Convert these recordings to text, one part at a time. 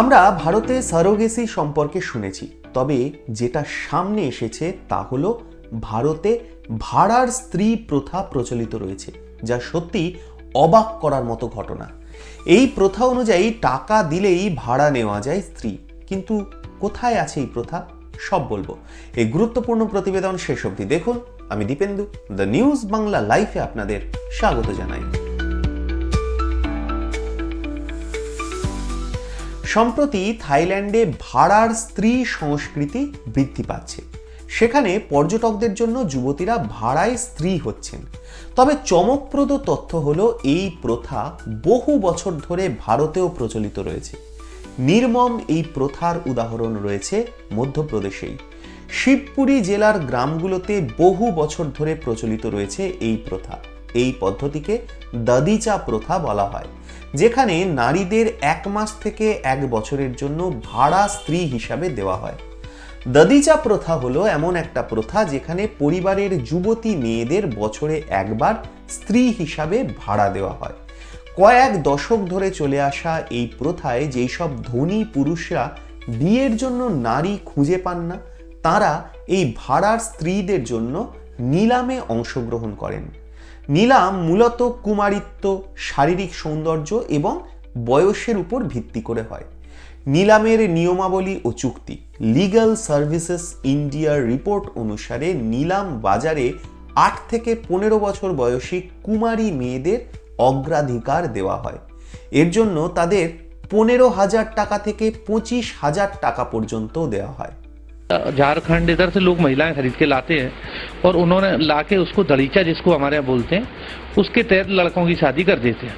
আমরা ভারতে সারোগেসি সম্পর্কে শুনেছি, তবে যেটা সামনে এসেছে তা হলো ভারতে ভাড়ার স্ত্রী প্রথা প্রচলিত রয়েছে, যা সত্যি অবাক করার মতো ঘটনা। এই প্রথা অনুযায়ী টাকা দিলেই ভাড়া নেওয়া যায় স্ত্রী, কিন্তু কোথায় আছে এই প্রথা? সব বলব। এই গুরুত্বপূর্ণ প্রতিবেদন শেষ অবধি দেখুন। আমি দীপেন্দু, দ্য নিউজ বাংলা লাইফে আপনাদের স্বাগত জানাই। সম্প্রতি থাইল্যান্ডে ভাড়ার স্ত্রী সংস্কৃতি বৃদ্ধি পাচ্ছে। সেখানে পর্যটকদের জন্য যুবতীরা ভাড়ায় স্ত্রী হচ্ছেন। তবে চমকপ্রদ তথ্য হল, এই প্রথা বহু বছর ধরে ভারতেও প্রচলিত রয়েছে। নির্মম এই প্রথার উদাহরণ রয়েছে মধ্যপ্রদেশেই। শিবপুরী জেলার গ্রামগুলোতে বহু বছর ধরে প্রচলিত রয়েছে এই প্রথা। এই পদ্ধতিকে দাদিচা প্রথা বলা হয়। যেখানে নারীদের এক মাস থেকে এক বছরের জন্য ভাড়া স্ত্রী হিসাবে দেওয়া হয়। দাদিচা প্রথা হলো এমন একটা প্রথা যেখানে পরিবারের যুবতী মেয়েদের বছরে একবার স্ত্রী হিসাবে ভাড়া দেওয়া হয়। কয়েক দশক ধরে চলে আসা এই প্রথায় যেই সব ধনী পুরুষরা বিয়ের জন্য নারী খুঁজে পান না, তারা এই ভাড়ার স্ত্রীদের জন্য নিলামে অংশগ্রহণ করেন। নিলাম মূলত কুমারিত্ব, শারীরিক সৌন্দর্য এবং বয়সের উপর ভিত্তি করে হয়। নিলামের নিয়মাবলী ও চুক্তি। লিগ্যাল সার্ভিসেস ইন্ডিয়ার রিপোর্ট অনুসারে নিলাম বাজারে আট থেকে পনেরো বছর বয়সী কুমারী মেয়েদের অগ্রাধিকার দেওয়া হয়। এর জন্য তাদের পনেরো হাজার টাকা থেকে পঁচিশ হাজার টাকা পর্যন্ত দেওয়া হয়। झारखंड इधर से लोग महिलाएं खरीद के लाते हैं और उन्होंने लाके उसको दलीचा जिसको हमारे यहाँ बोलते हैं उसके तहत लड़कों की शादी कर देते हैं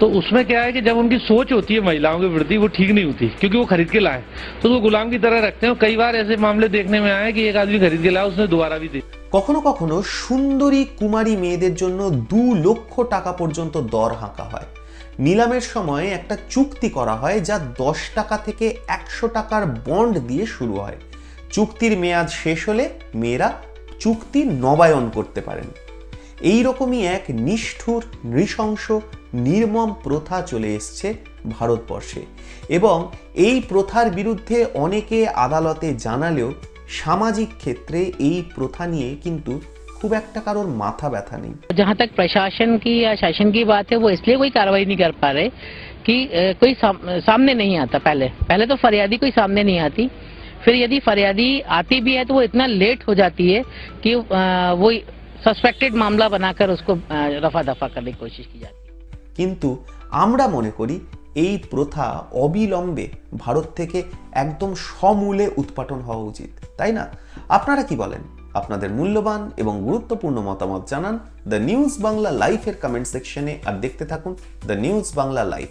तो उसमें क्या है कि जब उनकी सोच होती है महिलाओं के प्रति वो ठीक नहीं होती क्योंकि वो खरीद के लाए तो वो गुलाम की तरह रखते हैं और कई बार ऐसे मामले देखने में आए कि एक आदमी खरीद के लाया उसने दोबारा भी दे কখনো কখনো সুন্দরী কুমারী মেয়েদের জন্য দু লক্ষ টাকা পর্যন্ত দর হাঁকা হয় নিলামের সময় একটা চুক্তি করা হয় যা দশ টাকা থেকে একশো টাকার বন্ড দিয়ে শুরু হয় চুক্তির মেয়াদ শেষ হলে মেয়েরা চুক্তি নবায়ন করতে পারেন এই রকমই এক নিষ্ঠুর নৃশংস নির্মম প্রথা চলে এসছে ভারতবর্ষে এবং এই প্রথার বিরুদ্ধে অনেকে আদালতে জানালেও সামাজিক ক্ষেত্রে এই প্রথা নিয়ে কিন্তু খুব একটা কারোর মাথা ব্যথা নেই जहाँ तक प्रशासन की या शासन की बात है वो इसलिए कोई कार्रवाई नहीं कर पा रहे कि अ, कोई साम, सामने नहीं आता पहले पहले तो फरियादी कोई सामने नहीं आती फिर यदि फरियादी आती भी है तो वो इतना लेट हो जाती है कि अ, वो सस्पेक्टेड मामला बनाकर उसको अ, रफा दफा करने की कोशिश की जाती है কিন্তু আমরা মনে করি এই প্রথা অবিলম্বে ভারত থেকে একদম সমূলে উৎপাটন হওয়া উচিত তাই না আপনারা কি বলেন আপনাদের মূল্যবান এবং গুরুত্বপূর্ণ মতামত জানান দ্য নিউজ বাংলা লাইফের কমেন্ট সেকশনে আর দেখতে থাকুন দ্য নিউজ বাংলা লাইফ